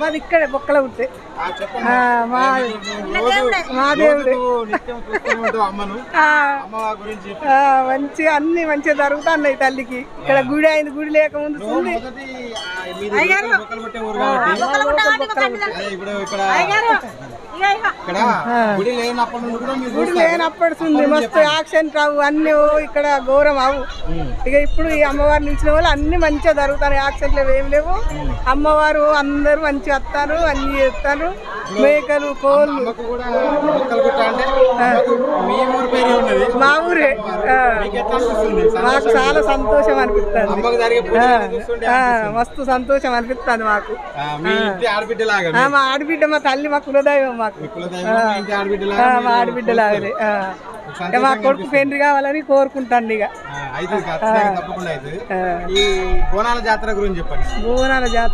మాది ఇక్కడే బొక్కల ఉంటే. ఆ, చెప్పమ్మా. ఆ, మా మంచిగా అన్ని మంచిగా జరుగుతున్నాయి తల్లికి. ఇక్కడ గుడి అయింది గుడి లేకముందు చూడండి. ఇక్కడ గుడి లేనప్పటి నుండి కూడా గుడి. లేనప్పటి ఉంది మస్తు యాక్షన్ రావు అన్ని ఇక్కడ ఘోరం అవు. ఇక ఇప్పుడు ఈ అమ్మవారు నిలిచిన వాళ్ళు అన్ని మంచిగా జరుగుతాయి యాక్సిడెంట్లు ఏం లేవు. అమ్మవారు అందరూ మంచిగా వస్తారు అన్ని చేస్తారు. మేకలు కోళ్ళు. అమ్మకు మీ ఊరు. మీకు చాలా సంతోషం అనిపిస్తుంది. మస్తు సంతోషం అనిపిస్తుంది మాకు. ఆ, మీ ఆడబిడ్డ మా తల్లి మా కులదైవం మాకు. మీ ఆడబిడ్డ. ఇక మా కొడుకు పెళ్ళి కావాలని కోరుకుంటాను ఇక. బోనాల జాతర గురించి చెప్పండి. బోనాల జాతర